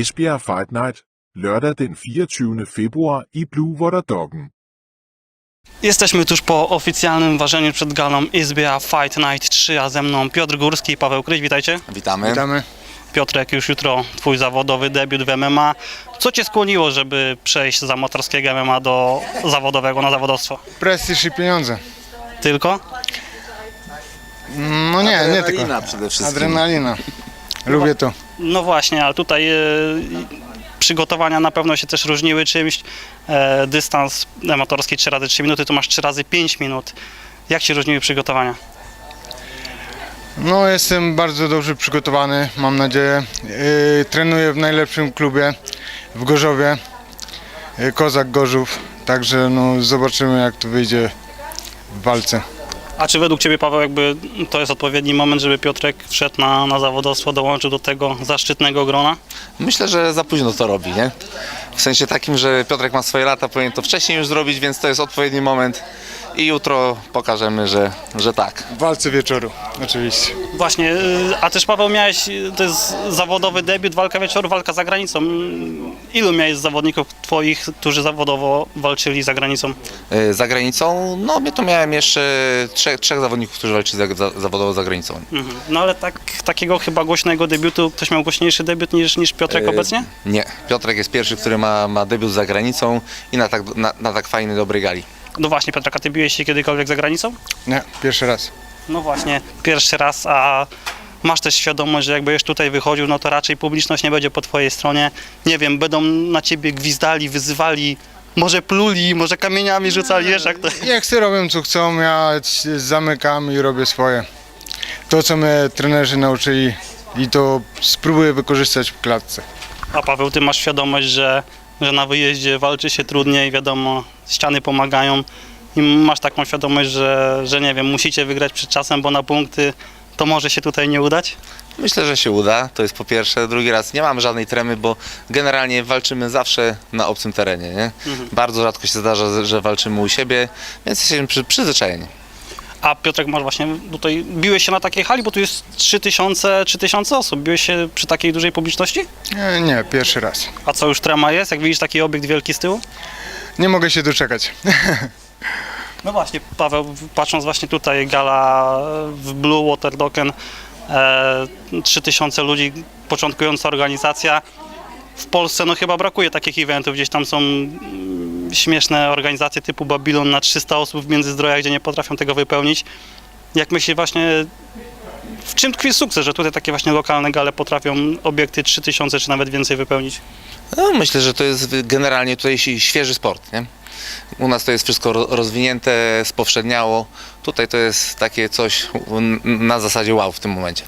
Esbjerg Fight Night lørdag den 24. februar i Blue Water Doggen. Jesteśmy tuż po oficjalnym ważeniu przed galą Izbia Fight Night 3, a ze mną Piotr Górski i Paweł Kryś. Witajcie. Witamy. Witamy. Piotrek, już jutro twój zawodowy debiut w MMA. Co cię skłoniło, żeby przejść z amatorskiego MMA do zawodowego na zawodowstwo? Prestiż i pieniądze. Tylko? No nie, nie tylko. Adrenalina przede wszystkim. Adrenalina. Lubię to. No właśnie, ale tutaj e, przygotowania na pewno się też różniły czymś. E, dystans amatorski 3 razy 3 minuty, tu masz 3 razy 5 minut. Jak się różniły przygotowania? No jestem bardzo dobrze przygotowany, mam nadzieję. Yy, trenuję w najlepszym klubie w Gorzowie. Yy, Kozak Gorzów. Także no zobaczymy jak to wyjdzie w walce. A czy według Ciebie, Paweł, jakby to jest odpowiedni moment, żeby Piotrek wszedł na, na zawodowstwo, dołączył do tego zaszczytnego grona? Myślę, że za późno to robi, nie? W sensie takim, że Piotrek ma swoje lata, powinien to wcześniej już zrobić, więc to jest odpowiedni moment i jutro pokażemy, że, że tak. W walce wieczoru, oczywiście. Właśnie, y, a też Paweł miałeś, y, to jest zawodowy debiut, walka wieczoru, walka za granicą. Mm, Ilu miałeś zawodników Twoich, którzy zawodowo walczyli za granicą? Yy, Za granicą, no mnie to miałem jeszcze trzech, trzech zawodników, którzy walczyli za, za, zawodowo za granicą. Mhm. No ale tak, takiego chyba głośnego debiutu, ktoś miał głośniejszy debiut niż, niż Piotrek Yy, obecnie? Nie, Piotrek jest pierwszy, który ma, ma debiut za granicą i na tak, na, na tak fajnej, dobrej gali. No właśnie, Piotrek, a Ty biłeś się kiedykolwiek za granicą? Nie, pierwszy raz. No właśnie, pierwszy raz, a masz też świadomość, że jak będziesz tutaj wychodził, no to raczej publiczność nie będzie po twojej stronie. Nie wiem, będą na ciebie gwizdali, wyzywali, może pluli, może kamieniami rzucali, wiesz jak to Jak chcę robią co chcą, ja c- zamykam i robię swoje. To co mnie trenerzy nauczyli i to spróbuję wykorzystać w klatce. A Paweł, ty masz świadomość, że, że na wyjeździe walczy się trudniej, wiadomo, ściany pomagają i masz taką świadomość, że, że nie wiem, musicie wygrać przed czasem, bo na punkty to może się tutaj nie udać? Myślę, że się uda, to jest po pierwsze. Drugi raz, nie mam żadnej tremy, bo generalnie walczymy zawsze na obcym terenie, nie? Bardzo rzadko się zdarza, że walczymy u siebie, więc jesteśmy przy, przyzwyczajeni. A Piotrek, masz właśnie tutaj, biłeś się na takiej hali, bo tu jest 3000, 3000 osób. Biłeś się przy takiej dużej publiczności? Nie, nie, pierwszy raz. A co już trema jest, jak widzisz taki obiekt wielki z tyłu? Nie mogę się doczekać. No właśnie, Paweł, patrząc właśnie tutaj, gala w Blue Water Docken, e, 3000 ludzi, początkująca organizacja. W Polsce no chyba brakuje takich eventów, gdzieś tam są śmieszne organizacje typu Babylon na 300 osób w Międzyzdrojach, gdzie nie potrafią tego wypełnić. Jak myślisz właśnie, w czym tkwi sukces, że tutaj takie właśnie lokalne gale potrafią obiekty 3000 czy nawet więcej wypełnić? No, myślę, że to jest generalnie tutaj świeży sport, nie? U nas to jest wszystko ro- rozwinięte, spowszedniało. Tutaj to jest takie coś na zasadzie wow w tym momencie.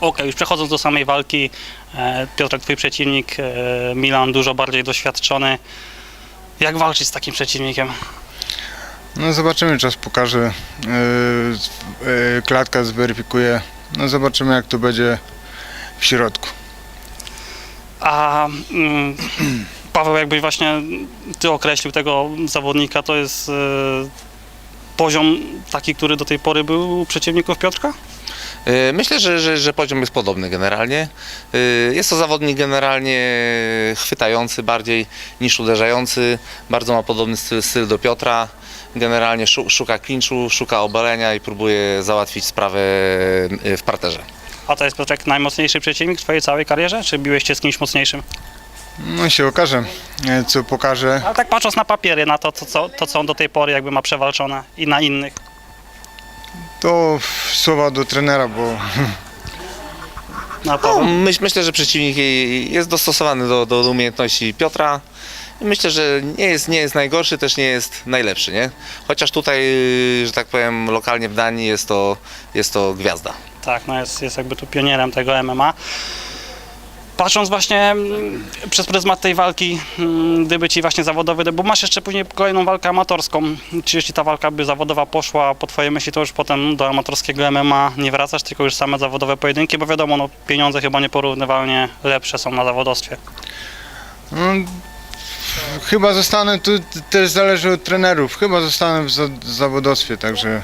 Okej, już przechodząc do samej walki, e, Piotrek, twój przeciwnik, e, Milan, dużo bardziej doświadczony. Jak walczyć z takim przeciwnikiem? No zobaczymy, czas pokaże. Yy, yy, klatka zweryfikuje. No zobaczymy jak to będzie w środku. A mm, Paweł, jakbyś właśnie ty określił tego zawodnika, to jest e, poziom taki, który do tej pory był u przeciwników Piotrka? Yy, Myślę, że, że, że poziom jest podobny generalnie. Yy, Jest to zawodnik generalnie chwytający bardziej niż uderzający. Bardzo ma podobny styl, styl do Piotra. Generalnie szu- szuka klinczu, szuka obalenia i próbuje załatwić sprawę yy, w parterze. A to jest Piotrek najmocniejszy przeciwnik w twojej całej karierze, czy biłeś się z kimś mocniejszym? No się okaże, co pokaże. Ale tak patrząc na papiery, na to, to, co, to co on do tej pory jakby ma przewalczone i na innych. To słowa do trenera, bo Na No, Paweł. myśl, myślę, że przeciwnik jest dostosowany do, do umiejętności Piotra. I myślę, że nie jest, nie jest najgorszy, też nie jest najlepszy, nie? Chociaż tutaj, że tak powiem, lokalnie w Danii jest to, jest to gwiazda. Tak, no jest, jest jakby tu pionierem tego MMA. Patrząc właśnie mm, przez pryzmat tej walki, mm, gdyby ci właśnie zawodowy, bo masz jeszcze później kolejną walkę amatorską, czy jeśli ta walka by zawodowa poszła po twojej myśli, to już potem do amatorskiego MMA nie wracasz, tylko już same zawodowe pojedynki, bo wiadomo, no, pieniądze chyba nieporównywalnie lepsze są na zawodowstwie. no, chyba zostanę, tu też zależy od trenerów, chyba zostanę w za- zawodowstwie, także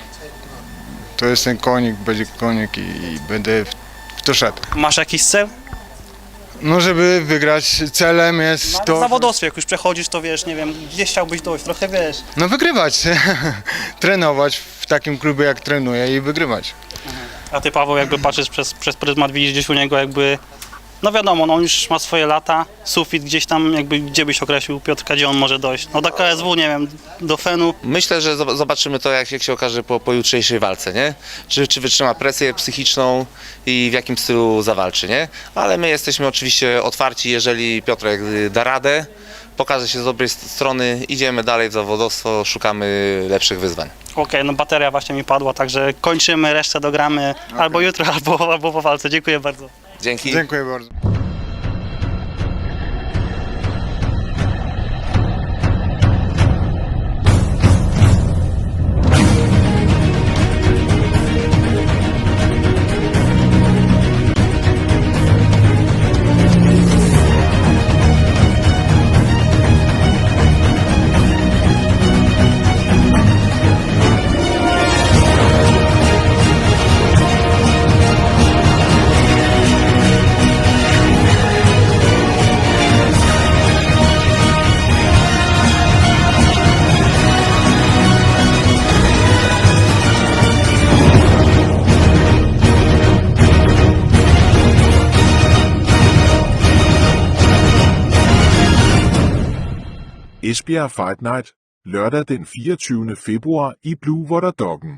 to jest ten konik, będzie konik i, i będę w, w to szedł. Masz jakiś cel? No żeby wygrać, celem jest No, w to... zawodowstwie, jak już przechodzisz, to wiesz, nie wiem, gdzieś chciałbyś dojść, trochę wiesz. No wygrywać, trenować w takim klubie jak trenuję i wygrywać. A ty, Paweł, jakby patrzysz przez, przez pryzmat, widzisz gdzieś u niego jakby, no wiadomo, no on już ma swoje lata, sufit gdzieś tam, jakby gdzie byś określił Piotrka, gdzie on może dojść? No do KSW, nie wiem, do Fenu, Myślę, że zob- zobaczymy to, jak, jak się okaże po, po jutrzejszej walce, nie? Czy, czy wytrzyma presję psychiczną i w jakim stylu zawalczy, nie? Ale my jesteśmy oczywiście otwarci, jeżeli Piotrek y, da radę, pokaże się z dobrej st- strony, idziemy dalej w zawodowstwo, szukamy lepszych wyzwań. Okej, no bateria właśnie mi padła, także kończymy, resztę dogramy albo jutro, albo, albo po walce. Dziękuję bardzo. Dzięki. Dziękuję bardzo. Esbjerg Fight Night, lørdag den 24. februar i Blue Water Docken.